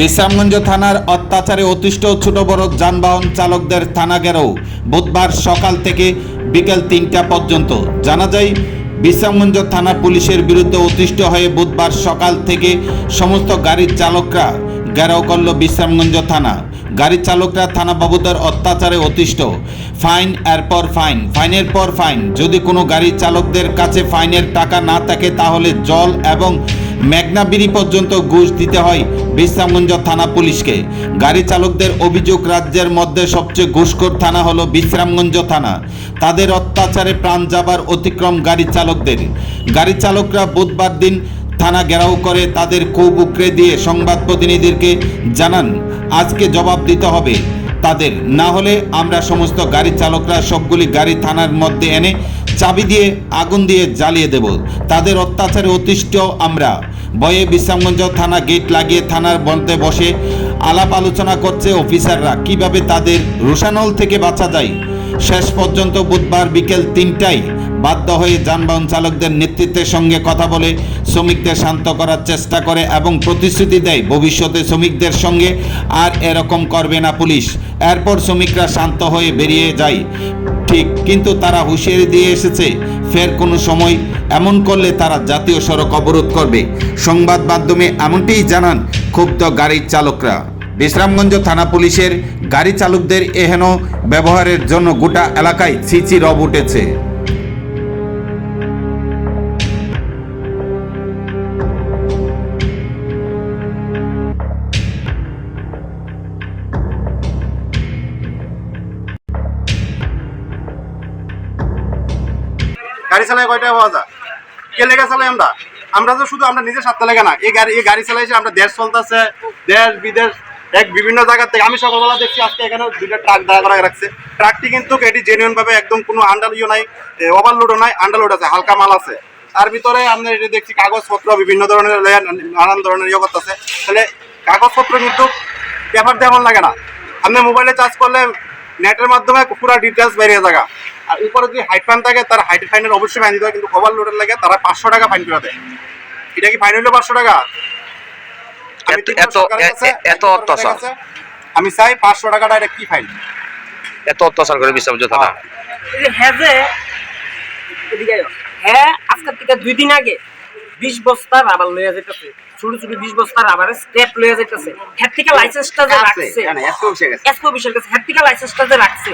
বিশ্রামগঞ্জ থানার অত্যাচারে অতিষ্ঠ ছোট বড় যানবাহন চালকদের থানা গেরও বুধবার সকাল থেকে বিকেল তিনটা পর্যন্ত। জানা যায়, বিশ্রামগঞ্জ থানা পুলিশের বিরুদ্ধে অতিষ্ঠ হয়ে বুধবার সকাল থেকে সমস্ত গাড়ির চালকরা ঘেরাও করল বিশ্রামগঞ্জ থানা। গাড়ি চালকরা থানা বাবুদের অত্যাচারে অতিষ্ঠ। ফাইন এরপর ফাইন, ফাইনের পর ফাইন। যদি কোনো গাড়ি চালকদের কাছে ফাইনের টাকা না থাকে, তাহলে জল এবং মেঘনাবিরি পর্যন্ত ঘুষ দিতে হয় বিশ্রামগঞ্জ থানা পুলিশকে। গাড়ি চালকদের অভিযোগ, রাজ্যের মধ্যে সবচেয়ে ঘুষখোর থানা হলো বিশ্রামগঞ্জ থানা। তাদের অত্যাচারে প্রাণ যাবার অতিক্রম গাড়ি চালকদের। গাড়ি চালকরা বুধবার দিন থানা ঘেরাও করে তাদের ক্ষোভ উকরে দিয়ে সংবাদ প্রতিনিধিকে জানান, আজকে জবাব দিতে হবে তাদের। না হলে আমরা সমস্ত গাড়ি চালকরা সবগুলি গাড়ি থানার মধ্যে এনে চাবি দিয়ে, আগুন দিয়ে জ্বালিয়ে দেব। তাদের অত্যাচারে অতিষ্ঠ আমরা। বয়ে বিশ্রামগঞ্জ থানা গেট লাগিয়ে থানার বন্ধে বসে আলাপ আলোচনা করছে অফিসাররা। কীভাবে তাদের রোশানল থেকে বাঁচা যায়? শেষ পর্যন্ত বুধবার বিকেল তিনটায় বাধ্য হয়ে যানবাহন চালকদের নেতৃত্বের সঙ্গে কথা বলে শ্রমিকদের শান্ত করার চেষ্টা করে এবং প্রতিশ্রুতি দেয় ভবিষ্যতে শ্রমিকদের সঙ্গে আর এরকম করবে না পুলিশ। এরপর শ্রমিকরা শান্ত হয়ে বেরিয়ে যায়। ঠিক, কিন্তু তারা হুঁশিয়ারি দিয়ে এসেছে, ফের কোনো সময় এমন করলে তারা জাতীয় সড়ক অবরোধ করবে। সংবাদ মাধ্যমে এমনটিই জানান ক্ষুব্ধ গাড়ির চালকরা। বিশ্রামগঞ্জ থানা পুলিশের গাড়ি চালকদের এহেন ব্যবহারের জন্য গোটা এলাকায় ছিচি রব উঠেছে। গাড়ি চালায় কয়টা পাওয়া যায়? কে লেগে চালাই আমরা? আমরা তো শুধু আমরা নিজের স্বার্থে লেগে না। এই গাড়ি এই গাড়ি চালাইছে আমরা দেশ চলতেছে, দেশ, বিদেশ, এক বিভিন্ন জায়গা থেকে। আমি সকালবেলা দেখছি আজকে এখানে দুইটা ট্রাক দাঁড়া করা রাখছে। ট্রাকটি কিন্তু এটি জেনুইন ভাবে একদম কোনো আন্ডার ইয়ে নাই ওভারলোডও নাই আন্ডারলোড আছে, হালকা মাল আছে। তার ভিতরে আমরা এটি দেখছি কাগজপত্র, বিভিন্ন ধরনের নানান ধরনের ইয়ে করতেছে। তাহলে কাগজপত্র কিন্তু পেপার তেমন লাগে না। আপনি মোবাইলে চার্জ করলে নেটের মাধ্যমে পুরো ডিটেলস বেরিয়ে থাকা আর উপরে যদি হাইট ফাইন থাকে তার হাইট ফাইনের অবশ্যই ফাইন দিতে হয় কিন্তু ওভার লোডের লাগে তারা পাঁচশো টাকা ফাইন করে দেয়। এটা কি ফাইন হলো পাঁচশো টাকা? আমি এত- অত্যাচার। আমি চাই পাঁচশো টাকাটা এটা কি ফাইন এত অত্যাচার করে বিশ্রামগঞ্জ থানা এই যে হ্যাঁ যে হ্যাঁ আজকের থেকে দুই দিন আগে বিশ বস্তা রাবার লইয়া যেতেছে ছোট ছোট বিশ বস্তা রাবারের স্টেপ লইয়া যেতেছে হ্যাঁ থেকে লাইসেন্সটা যে রাখছে এসকো অফিসের কাছে। হ্যাঁ থেকে লাইসেন্সটা যে রাখছে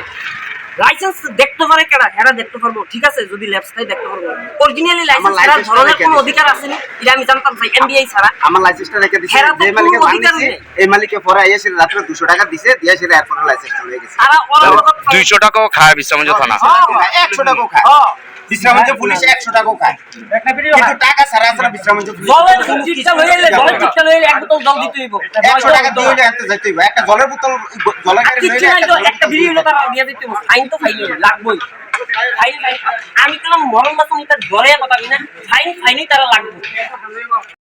লাইসেন্স দেখতে পারে কেনা হেরা দেখতে পারব। ঠিক আছে যদি ল্যাবসটাই দেখতে পারব। অরিজিনালি লাইসেন্স টা ধরনের কোনো অধিকার আছে না? এটা আমি জানতাম ভাই এমবিআই ছাড়া। আমার লাইসেন্সটা রেখে দিছে। যে মালিকে নেই। এই মালিকে পরে এসে রাত্রে দুশো টাকা দিছে দিয়ে সেটা এরপরে লাইসেন্সটা হয়ে গেছে। আর ওরা ওরা দুইশো টাকাও খায় বিশ্রামগঞ্জ থানা একশো টাকাও খায়। বিশ্রামঞ্চ পুলিশ একশো টাকাও খায়। কিন্তু টাকা ছাড়া ছাড়া বিশ্রামঞ্জ জলের জলের একশো টাকা দিয়ে হইলে আনতে যাইতে হইব। একটা জলের বোতল জলের একটা জলের বিড়ি তারা দিয়ে দিতে ফাইন তো ফাইন লাগবই। ফাইন ফাইন আমি কেন মরণ বাসন এটা ধরে কথা না। ফাইন ফাইনই তারা লাগবে।